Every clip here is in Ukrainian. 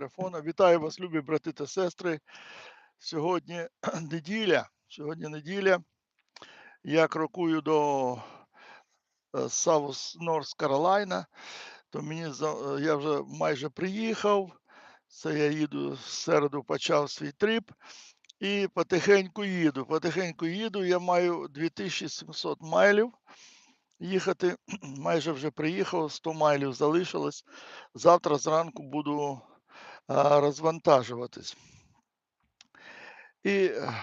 телефона. Вітаю вас, любі брати та сестри. Сьогодні неділя. Сьогодні неділя. Я крокую до South North Carolina, то мені е, я вже майже приїхав. Це я їду в середу, почав свій трип. І потихеньку їду. Потихеньку їду. Я маю 2700 майлів їхати. Майже вже приїхав, 100 майлів залишилось. Завтра зранку буду розвантажуватись. І е,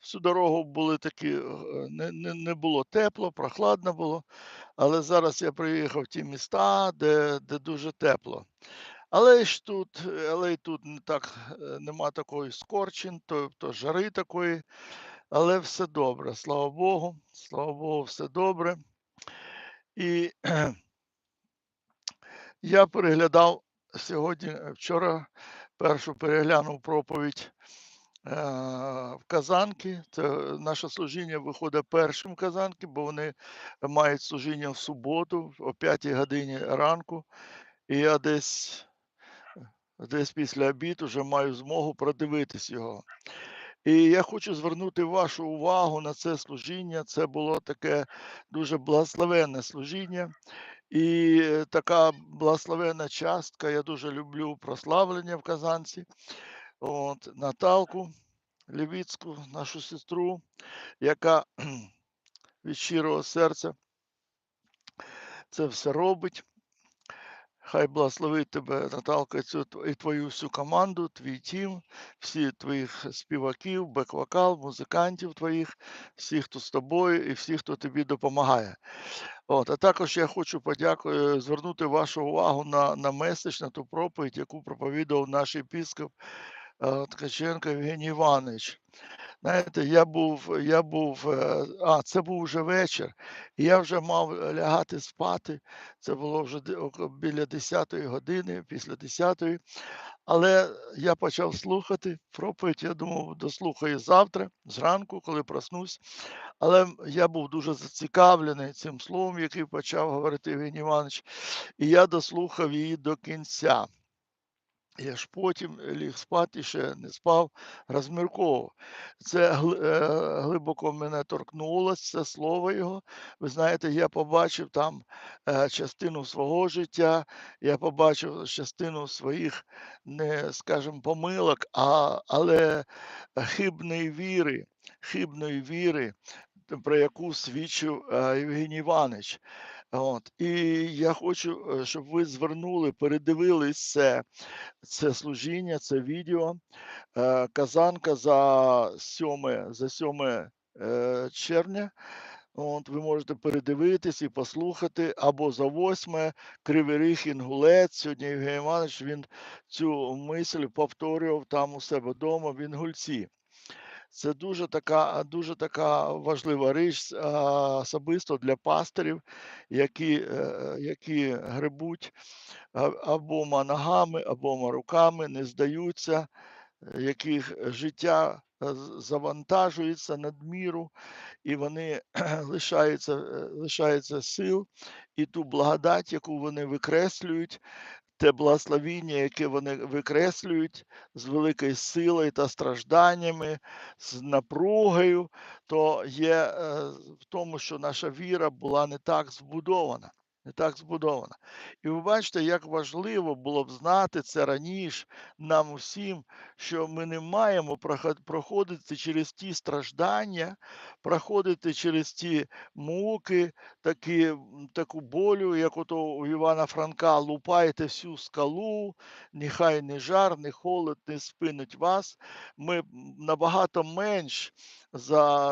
всю дорогу були такі, е, не, не, не було тепло, прохладно було. Але зараз я приїхав в ті міста, де, де дуже тепло. Але ж тут, але й тут не так, е, нема такої скорчин, то, то жари такої, але все добре, слава Богу, слава Богу, все добре. І я переглядав сьогодні, е, вчора першу переглянув проповідь е, в Казанки. Це наше служіння виходить першим Казанки, бо вони мають служіння в суботу о 5 годині ранку. І я десь, десь після обід вже маю змогу продивитись його. І я хочу звернути вашу увагу на це служіння. Це було таке дуже благословенне служіння. І така благословенна частка. Я дуже люблю прославлення в Казанці. От, Наталку Лівіцьку, нашу сестру, яка від щирого серця це все робить. Хай благословить тебе, Наталка, цю і твою всю команду, твій тім, всі твоїх співаків, бек-вокал, музикантів твоїх, всіх, хто з тобою, і всіх, хто тобі допомагає. От, а також я хочу подякувати, звернути вашу увагу на, на меседж, на ту проповідь, яку проповідав наш епіскоп е, Ткаченко Євгеній Іванович. Знаєте, я був, я був, е, а це був вже вечір, і я вже мав е, лягати спати. Це було вже біля 10-ї години, після 10-ї. Але я почав слухати проповідь. Я думав, дослухаю завтра, зранку, коли проснусь. Але я був дуже зацікавлений цим словом, який почав говорити Євгеній Іванович, і я дослухав її до кінця. Я ж потім ліг спати, ще не спав, розмірковував. Це е, глибоко мене торкнулося, це слово його. Ви знаєте, я побачив там е, частину свого життя, я побачив частину своїх, не скажімо, помилок, а, але хибної віри, хибної віри, про яку свідчив е, Євгеній Іванович. От. І я хочу, е, щоб ви звернули, передивились це, це служіння, це відео. Е, Казанка за 7, за 7 е, червня. От, ви можете передивитись і послухати, або за 8 Кривий Ріг Інгулець. Сьогодні Євгеній Іванович він цю мисль повторював там у себе вдома в Інгульці. Це дуже така, дуже така важлива річ особисто для пастирів, які, е, які гребуть а- обома ногами, обома руками, не здаються, яких життя е, завантажується надміру, і вони лишаються, е, лишаються сил, і ту благодать, яку вони викреслюють, те благословіння, яке вони викреслюють з великою силою та стражданнями, з напругою, то є е, в тому, що наша віра була не так збудована. Не так збудована. І ви бачите, як важливо було б знати це раніше нам усім, що ми не маємо проходити через ті страждання, проходити через ті муки, такі, таку болю, як ото у Івана Франка, лупайте всю скалу, нехай не жар, не холод не спинить вас. Ми набагато менш за.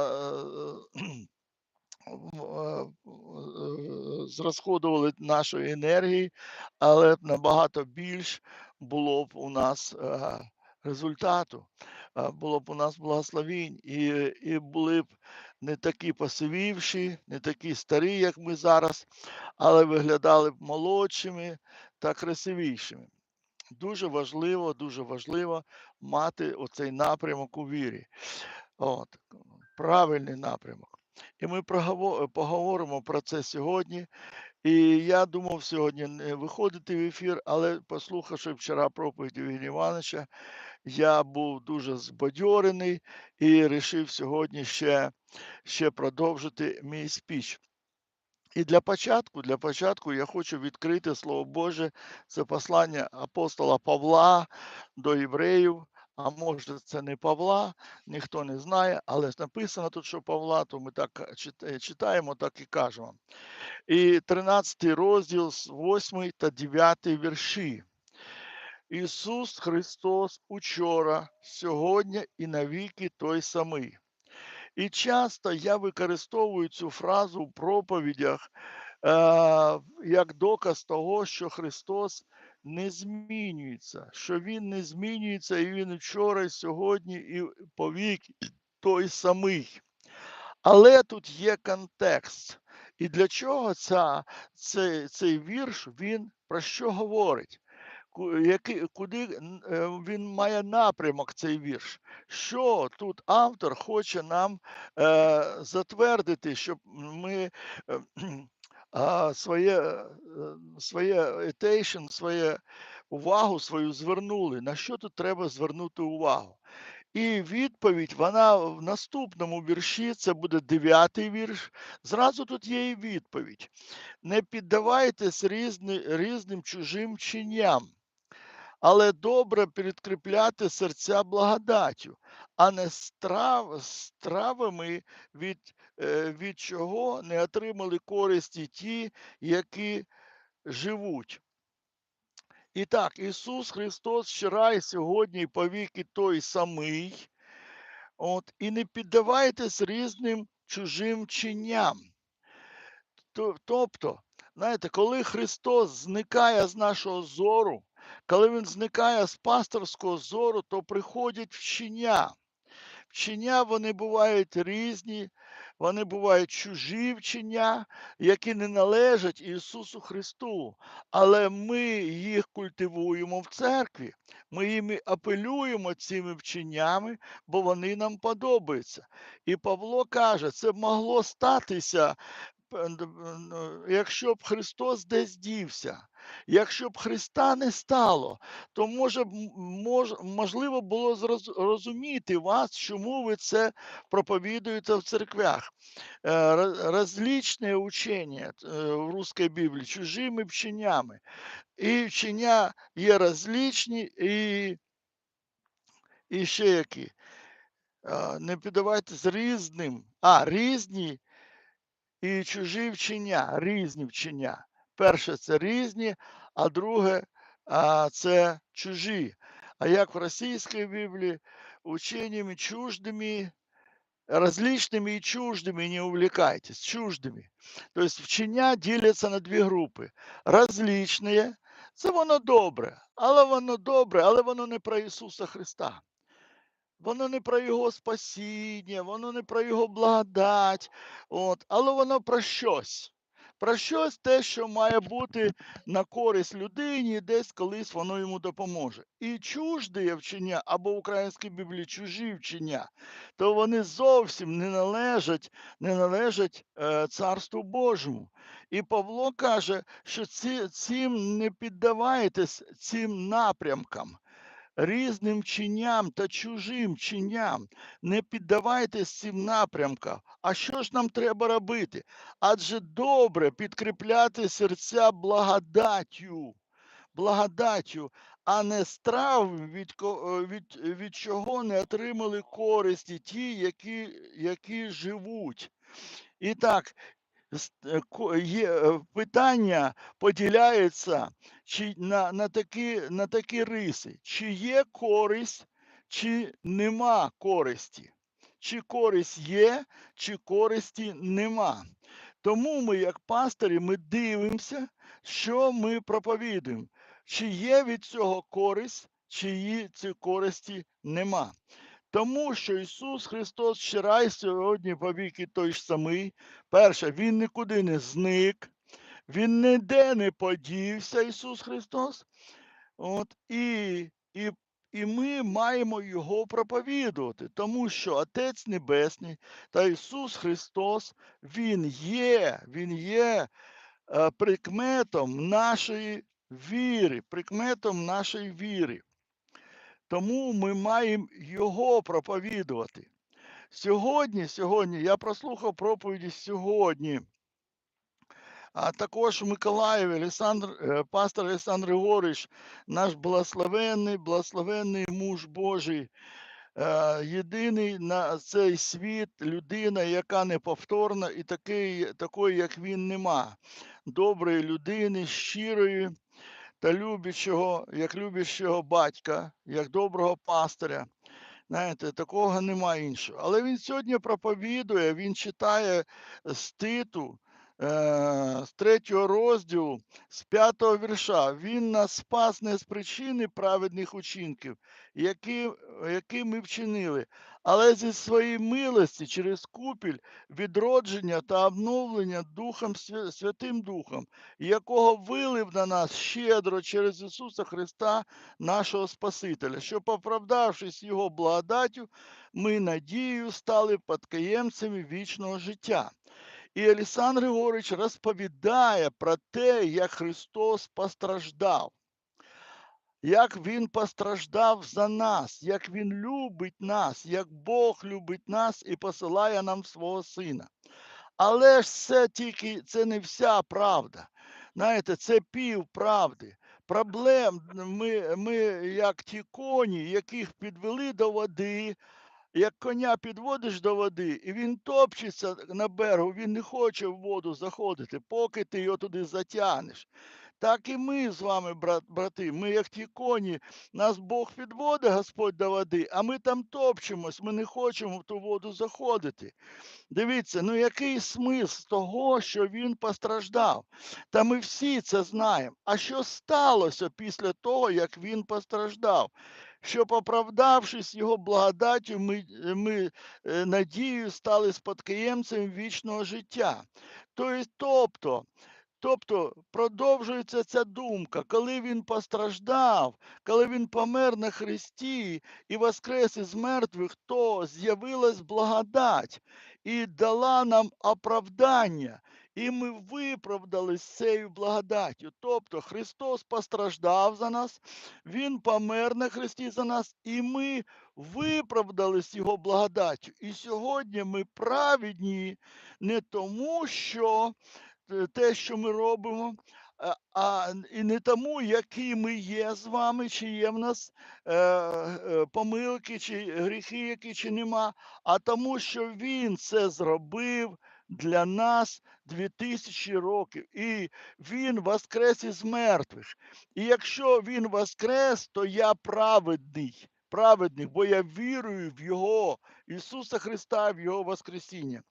Е, е, зрозходували нашої енергії, але набагато більш було б у нас е, результату, було б у нас благословінь, і, і були б не такі посивівші, не такі старі, як ми зараз, але виглядали б молодшими та красивішими. Дуже важливо, дуже важливо мати оцей напрямок у вірі. От, правильний напрямок. І ми поговоримо про це сьогодні. І я думав сьогодні не виходити в ефір, але послухавши вчора проповідь Євгенія Івановича, я був дуже збадьорений і рішив сьогодні ще, ще продовжити мій спіч. І для початку, для початку я хочу відкрити Слово Боже, це послання апостола Павла до євреїв. А може, це не Павла, ніхто не знає, але написано тут, що Павла, то ми так читаємо, так і кажемо. І 13 розділ, з 8 та 9 вірші. Ісус Христос учора, сьогодні і навіки той самий. І часто я використовую цю фразу в проповідях е, як доказ того, що Христос не змінюється, що Він не змінюється, і Він вчора, і сьогодні, і повіки той самий. Але тут є контекст. І для чого ця, цей, цей вірш він про що говорить? Куди е, він має напрямок, цей вірш? Що тут автор хоче нам е, затвердити, щоб ми е, а, своє, е, своє attention, своє увагу свою звернули? На що тут треба звернути увагу? І відповідь, вона в наступному вірші, це буде дев'ятий вірш. Зразу тут є і відповідь. Не піддавайтесь різни, різним чужим чиням, але добре підкріпляти серця благодаттю, а не страв, стравами, від, від чого не отримали користі ті, які живуть. І так, Ісус Христос вчора і сьогодні і повіки той самий. От, і не піддавайтесь різним чужим чиням. Тобто, знаєте, коли Христос зникає з нашого зору, коли Він зникає з пасторського зору, то приходять вчення. Вчення вони бувають різні, вони бувають чужі вчення, які не належать Ісусу Христу. Але ми їх культивуємо в церкві. Ми їми апелюємо цими вченнями, бо вони нам подобаються. І Павло каже, це могло статися. Якщо б Христос десь дівся, якщо б Христа не стало, то може мож, можливо було зроз- розуміти вас, чому ви це проповідуєте в церквях. Е, Различне учення е, в Русской Біблії чужими вченнями. І вчення є различні, і, і ще які. Е, Не піддавайтесь різним, а різні і чужі вчення, різні вчення. Перше це різні, а друге а, це чужі. А як в російській Біблії ученнями чуждими, различными и чуждыми не увлекайтесь, чуждыми. То есть вчення діляться на дві групи. Различні, це воно добре, але воно добре, але воно не про Ісуса Христа. Воно не про Його спасіння, воно не про Його благодать, от, але воно про щось. Про щось те, що має бути на користь людині, десь колись воно йому допоможе. І чужде вчення або в українській Біблії чужі вчення, то вони зовсім не належать, не належать е, Царству Божому. І Павло каже, що ці, цим не піддавайтесь цим напрямкам різним чиням та чужим чиням. Не піддавайтесь цим напрямкам. А що ж нам треба робити? Адже добре підкріпляти серця благодаттю, благодаттю, а не страв, від, е, від, від чого не отримали користі ті, які, які живуть. І так, є е, питання поділяється чи на, на, такі, на такі риси, чи є користь, чи нема користі, чи користь є, чи користі нема. Тому ми, як пастирі, ми дивимося, що ми проповідуємо, чи є від цього користь, чи її цієї користі нема. Тому що Ісус Христос вчора і сьогодні повіки той ж самий. Перше, Він нікуди не зник, Він ніде не подівся, Ісус Христос. От, і, і, і ми маємо Його проповідувати, тому що Отець Небесний та Ісус Христос, Він є, Він є е, прикметом нашої віри, прикметом нашої віри. Тому ми маємо його проповідувати. Сьогодні, сьогодні, я прослухав проповіді сьогодні. А також в Миколаєві е, пастор Олександр Григорович, наш благословенний, благословенний муж Божий, е, єдиний на цей світ людина, яка неповторна, і такий, такої, як він, нема. Доброї людини, щирої та любячого, як любящого батька, як доброго пастиря. Знаєте, такого немає іншого. Але він сьогодні проповідує, він читає з Титу, е, з третього розділу, з п'ятого вірша. Він нас спас не з причини праведних учинків, які, які ми вчинили, але зі своєї милості через купіль відродження та обновлення Духом Святим Духом, якого вилив на нас щедро через Ісуса Христа, нашого Спасителя, щоб, оправдавшись Його благодаттю, ми надією стали спадкоємцями вічного життя. І Олександр Григорович розповідає про те, як Христос постраждав, як Він постраждав за нас, як Він любить нас, як Бог любить нас і посилає нам свого Сина. Але ж це тільки це не вся правда. Знаєте, це пів правди. Проблем ми, ми як ті коні, яких підвели до води, як коня підводиш до води, і він топчеться на берегу, він не хоче в воду заходити, поки ти його туди затягнеш. Так і ми з вами, брат, брати, ми як ті коні, нас Бог підводить, Господь до води, а ми там топчемось, ми не хочемо в ту воду заходити. Дивіться, ну який смисл того, що він постраждав? Та ми всі це знаємо. А що сталося після того, як він постраждав? Щоб, оправдавшись його благодаттю, ми, ми е, надією стали спадкоємцем вічного життя. Тобто, тобто, продовжується ця думка, коли він постраждав, коли він помер на Христі і воскрес із мертвих, то з'явилась благодать і дала нам оправдання, і ми виправдались цією благодаттю. Тобто Христос постраждав за нас, Він помер на Христі за нас, і ми виправдались Його благодаттю. І сьогодні ми праведні не тому, що те, що ми робимо, а- а і не тому, які ми є з вами, чи є в нас е, е, помилки, чи гріхи, які чи нема, а тому, що Він це зробив для нас 2000 років, і Він воскрес із мертвих. І якщо Він воскрес, то я праведний. Праведний, бо я вірую в Його Ісуса Христа, в Його Воскресіння.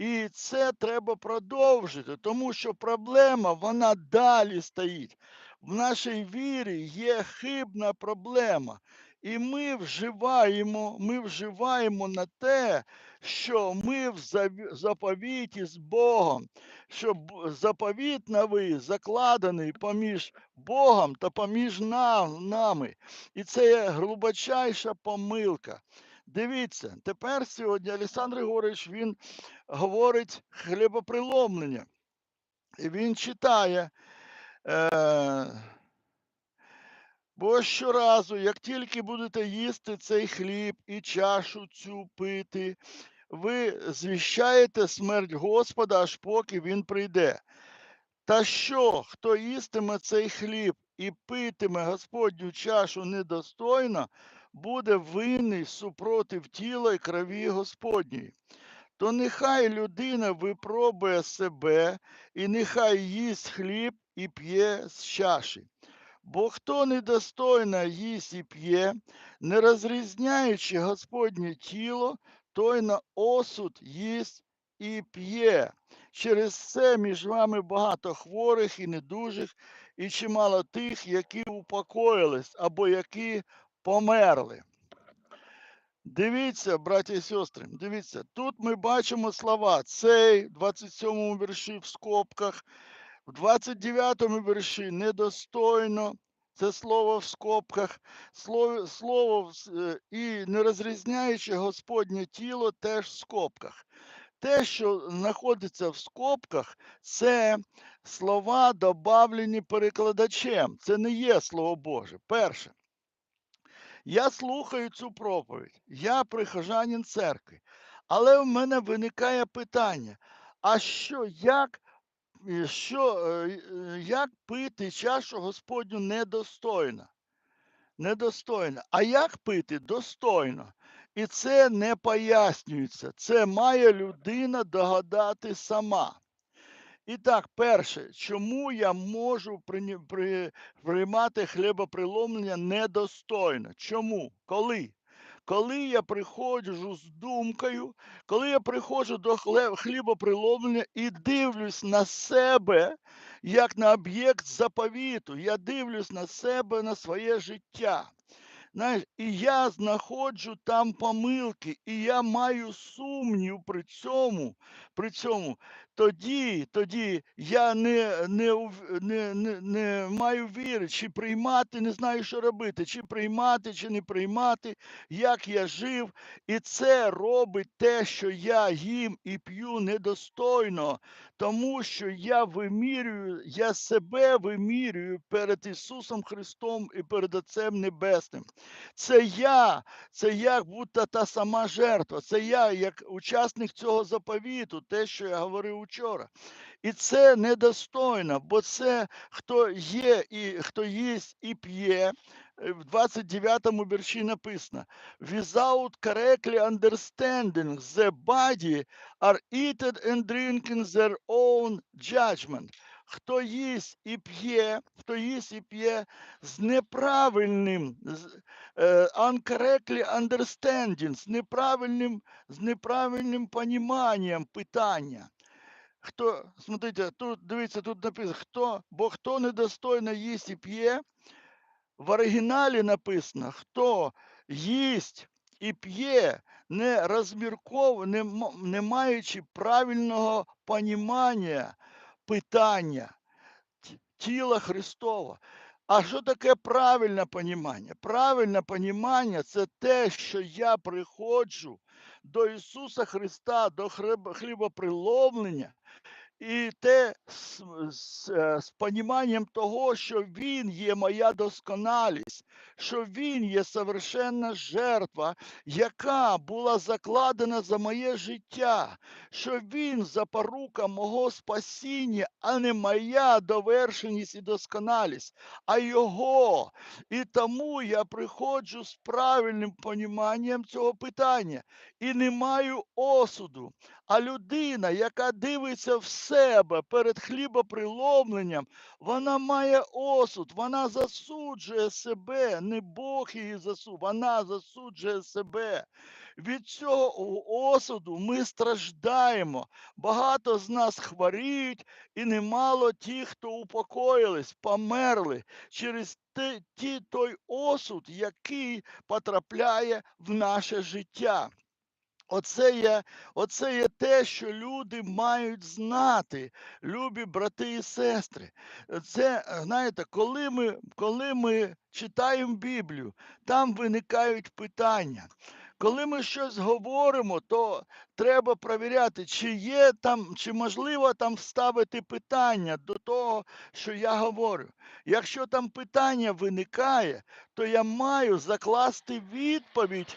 І це треба продовжити, тому що проблема вона далі стоїть. В нашій вірі є хибна проблема. І ми вживаємо, ми вживаємо на те, що ми в заповіті з Богом, що заповіт новий закладений поміж Богом та поміж нами. І це глибочайша помилка. Дивіться, тепер сьогодні Олександр Григорович він говорить хлібоприломлення. І він читає. Е, Бо щоразу, як тільки будете їсти цей хліб і чашу цю пити, ви звіщаєте смерть Господа, аж поки він прийде. Та що, хто їстиме цей хліб і питиме Господню чашу недостойно, буде винний супротив тіла і крові Господньої. То нехай людина випробує себе, і нехай їсть хліб і п'є з чаші. Бо хто недостойно їсть і п'є, не розрізняючи Господнє тіло, той на осуд їсть і п'є. Через це між вами багато хворих і недужих, і чимало тих, які упокоїлись або які померли. Дивіться, браті і сестри, дивіться, тут ми бачимо слова цей, в 27-му вірші в скобках, в 29 вірші недостойно, це слово в скобках, слово, слово е, і не розрізняючи Господнє тіло теж в скобках. те, що знаходиться в скобках, це слова, добавлені перекладачем. Це не є Слово Боже. Перше. Я слухаю цю проповідь, я прихожанин церкви, але в мене виникає питання: а що, як, е, що, е, е, як пити чашу Господню недостойно? Недостойно. А як пити достойно? І це не пояснюється. Це має людина догадати сама. І так, перше, чому я можу приймати хлібоприломлення недостойно? Чому? Коли? Коли я приходжу з думкою, коли я приходжу до хлібоприломлення і дивлюсь на себе як на об'єкт заповіту, я дивлюсь на себе, на своє життя. Знаєш, і я знаходжу там помилки, і я маю сумнів при цьому, при цьому. Тоді, тоді я не, не, не, не, не маю віри, чи приймати, не знаю, що робити, чи приймати, чи не приймати, як я жив. І це робить те, що я їм і п'ю недостойно, тому що я вимірюю, я себе вимірюю перед Ісусом Христом і перед Отцем Небесним. Це я, це я, будто та сама жертва. Це я, як учасник цього заповіту, те, що я говорив учора. І це недостойно, бо це хто є і хто їсть і п'є. е, В 29-му вірші написано: Without correctly understanding the body are eaten and drinking their own judgment. Хто їсть і п'є, хто їсть і п'є з неправильним, е, uncorrectly understanding, з неправильним, з неправильним поніманням питання. Хто, смотрите, тут дивіться, тут написано, хто, бо хто недостойно їсть і п'є, в оригіналі написано, хто їсть і п'є, не розмірков, не, не маючи правильного понімання питання тіла Христова. А що таке правильне понімання? Правильне понімання це те, що я приходжу до Ісуса Христа, до хліб- хлібоприломлення, і те з, з, е, з поніманням того, що Він є моя досконалість, що Він є совершенна жертва, яка була закладена за моє життя, що Він запорука мого спасіння, а не моя довершеність і досконалість, а Його. І тому я приходжу з правильним поніманням цього питання і не маю осуду. А людина, яка дивиться в себе перед хлібоприломленням, вона має осуд, вона засуджує себе, не Бог її засуджує, вона засуджує себе. Від цього осуду ми страждаємо. Багато з нас хворіють, і немало ті, хто упокоїлись, померли через ті, той осуд, який потрапляє в наше життя. Оце є, оце є те, що люди мають знати, любі брати і сестри. Це, знаєте, коли ми, коли ми читаємо Біблію, там виникають питання. Коли ми щось говоримо, то треба перевіряти, чи є там, чи можливо там вставити питання до того, що я говорю. Якщо там питання виникає, то я маю закласти відповідь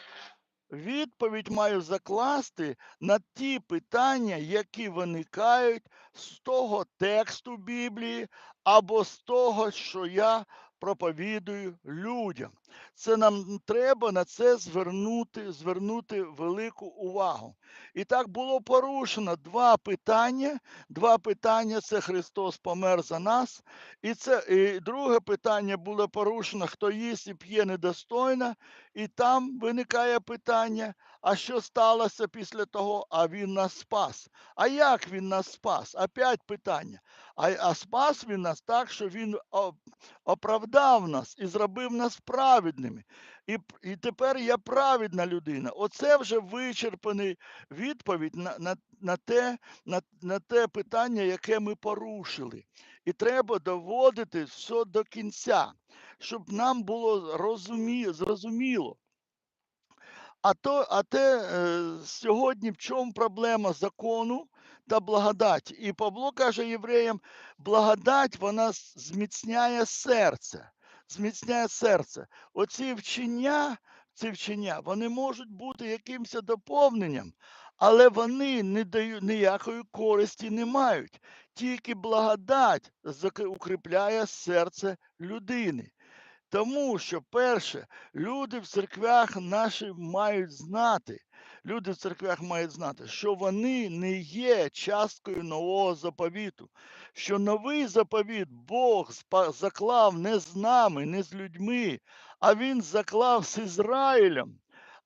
відповідь маю закласти на ті питання, які виникають з того тексту Біблії або з того, що я проповідую людям. Це нам треба на це звернути, звернути велику увагу. І так було порушено два питання. Два питання це Христос помер за нас. І це і друге питання було порушено, хто їсть і п'є недостойно. І там виникає питання: а що сталося після того? А він нас спас. А як він нас спас? Опять питання. А, а спас він нас так, що він оправдав нас і зробив нас праведними. І, і тепер я праведна людина. Оце вже вичерпаний відповідь на, на, на, те, на, на те питання, яке ми порушили. І треба доводити все до кінця, щоб нам було розумі, зрозуміло. А то, а те е, сьогодні в чому проблема закону та благодаті? І Павло каже євреям, благодать вона зміцняє серце. Зміцняє серце. Оці вчення, ці вчення, вони можуть бути якимось доповненням, але вони не дають ніякої користі не мають. Тільки благодать укріпляє серце людини. Тому що, перше, люди в церквях наші мають знати, люди в церквях мають знати, що вони не є часткою нового заповіту, що новий заповіт Бог заклав не з нами, не з людьми, а Він заклав з Ізраїлем.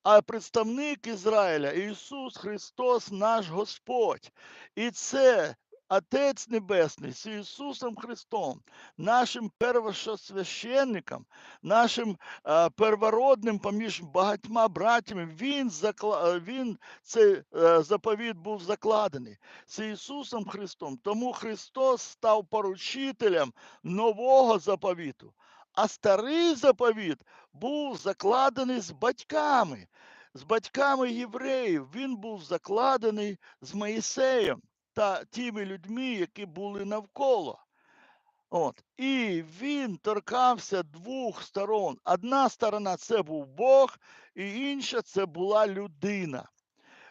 А представник Ізраїля Ісус Христос, наш Господь. І це Отець Небесний з Ісусом Христом, нашим первосвященником, нашим е, первородним поміж багатьма братями, він, закла... він цей е, заповіт був закладений з Ісусом Христом. Тому Христос став поручителем нового заповіту. А старий заповіт був закладений з батьками, з батьками євреїв. Він був закладений з Моїсеєм та тими людьми, які були навколо. От. І він торкався двох сторон. Одна сторона це був Бог, і інша це була людина.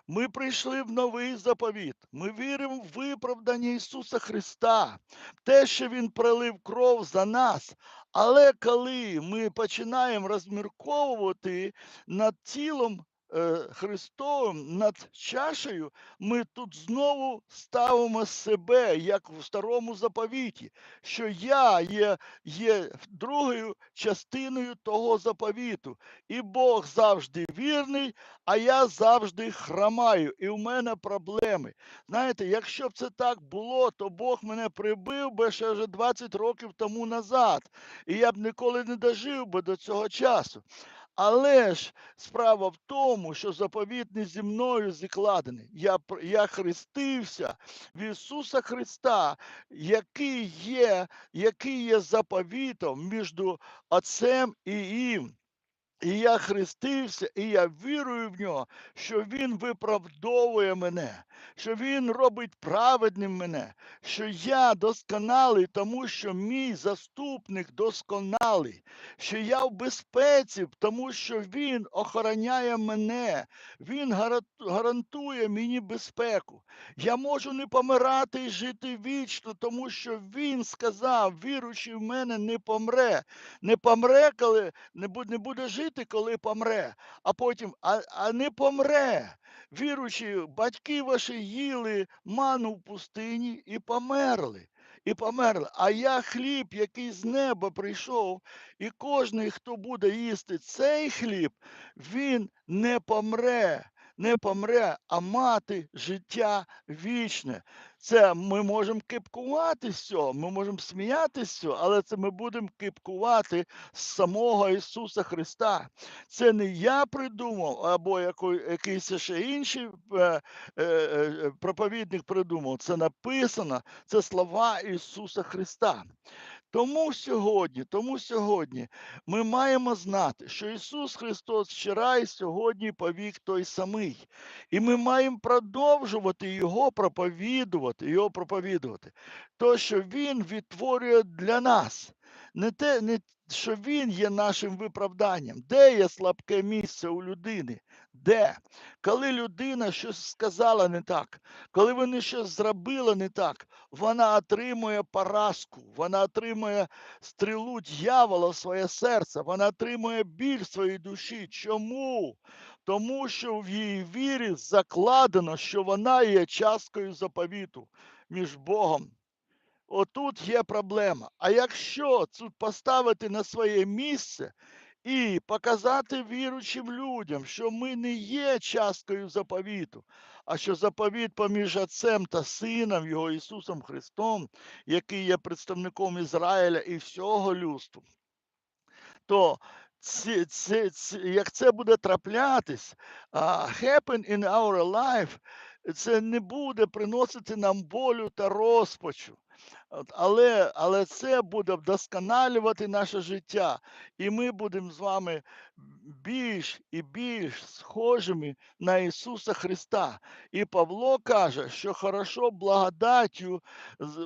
Ми прийшли в новий заповіт. Ми віримо в виправдання Ісуса Христа, те, що Він пролив кров за нас. Але коли ми починаємо розмірковувати над тілом Христовим, над чашею, ми тут знову ставимо себе, як в старому заповіті, що я є, є другою частиною того заповіту, і Бог завжди вірний, а я завжди храмаю, і в мене проблеми. Знаєте, якщо б це так було, то Бог мене прибив би ще вже 20 років тому назад, і я б ніколи не дожив би до цього часу. Але ж справа в тому, що заповіт не зі мною закладений. Я, я хрестився в Ісуса Христа, який є, який є заповітом між Отцем і їм. І я хрестився, і я вірую в нього, що Він виправдовує мене, що Він робить праведним мене, що я досконалий, тому що мій заступник досконалий, що я в безпеці, тому що Він охороняє мене, Він гарантує мені безпеку. Я можу не помирати і жити вічно, тому що Він сказав, віруючий в мене не помре, не помре, коли не буде, буде жити, коли помре, а потім, а, а не помре. Віруючі, батьки ваші їли ману в пустині і померли. І померли. А я хліб, який з неба прийшов, і кожний, хто буде їсти цей хліб, він не помре, не помре, а мати життя вічне. Це ми можемо кипкувати з цього, ми можемо сміятися з цього, але це ми будемо кипкувати з самого Ісуса Христа. Це не я придумав, або якийсь ще інший е, е, е, проповідник придумав. Це написано, це слова Ісуса Христа. Тому сьогодні, тому сьогодні ми маємо знати, що Ісус Христос вчора і сьогодні повік той самий. І ми маємо продовжувати Його проповідувати, Його проповідувати. То, що Він відтворює для нас, не те, не що Він є нашим виправданням. Де є слабке місце у людини? Де? Коли людина щось сказала не так, коли вони щось зробили не так, вона отримує поразку, вона отримує стрілу дьявола в своє серце, вона отримує біль в своїй душі. Чому? Тому що в її вірі закладено, що вона є часткою заповіту між Богом. Отут є проблема. А якщо тут поставити на своє місце і показати віруючим людям, що ми не є часткою заповіту, а що заповіт поміж Отцем та Сином Його Ісусом Христом, який є представником Ізраїля і всього людства, то ці, ці, ці, як це буде траплятись, uh, happen in our life, це не буде приносити нам болю та розпачу. Але, але це буде вдосконалювати наше життя, і ми будемо з вами більш і більш схожими на Ісуса Христа. І Павло каже, що хорошо благодаттю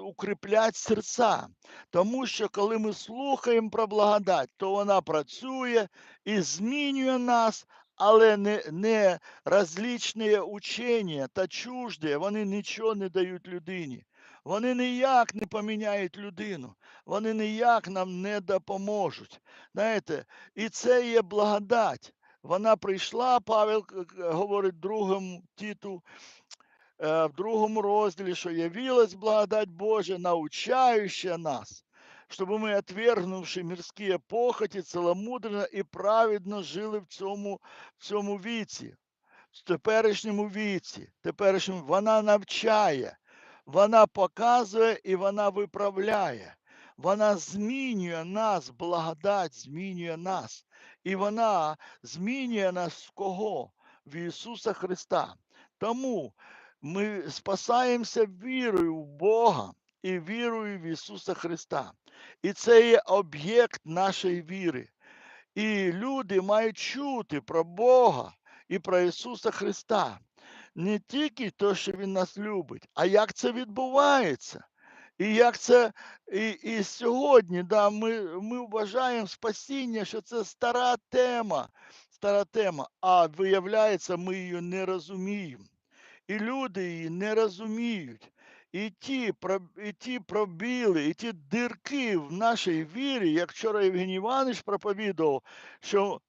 укріплять серця, тому що коли ми слухаємо про благодать, то вона працює і змінює нас. Але не, не розлічні учення та чужді, вони нічого не дають людині. Вони ніяк не поміняють людину, вони ніяк нам не допоможуть. Знаєте, і це є благодать. Вона прийшла, Павел к- к- говорить другому Тіту, е, в другому розділі, що явилась благодать Божия, научающая нас, щоб ми, отвергнувши мирські похоті, целомудренно і праведно жили в цьому, в цьому віці, в теперішньому віці, теперішньому вона навчає, вона показує і вона виправляє. Вона змінює нас, благодать змінює нас. І вона змінює нас в кого? В Ісуса Христа. Тому ми спасаємося вірою в Бога і вірою в Ісуса Христа. І це є об'єкт нашої віри. І люди мають чути про Бога і про Ісуса Христа. Не тільки те, що Він нас любить, а як це відбувається. І як це і, і сьогодні, да, ми, ми вважаємо спасіння, що це стара тема, стара тема, а виявляється, ми її не розуміємо. І люди її не розуміють. І ті, і ті пробіли, і ті дирки в нашій вірі, як вчора Євгеній Іванович проповідував, що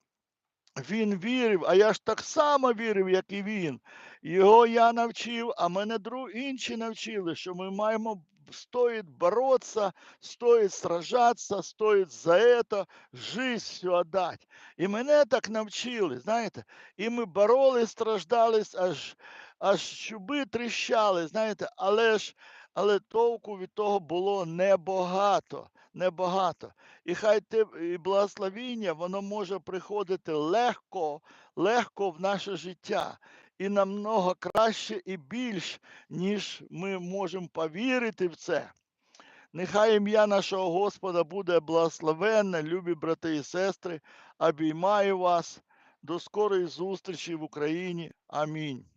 він вірив, а я ж так само вірив, як і він. Його я навчив, а мене друг інші навчили, що ми маємо стоїть боротися, стоїть сражатися, стоїть за это жизнь всю отдать. І мене так навчили, знаєте, і ми боролись, страждались, аж, аж щуби тріщали, знаєте, але ж але толку від того було небагато, небагато. І хай те і благословіння, воно може приходити легко, легко в наше життя. І намного краще і більш, ніж ми можемо повірити в це. Нехай ім'я нашого Господа буде благословенне, любі брати і сестри. Обіймаю вас. До скорої зустрічі в Україні. Амінь.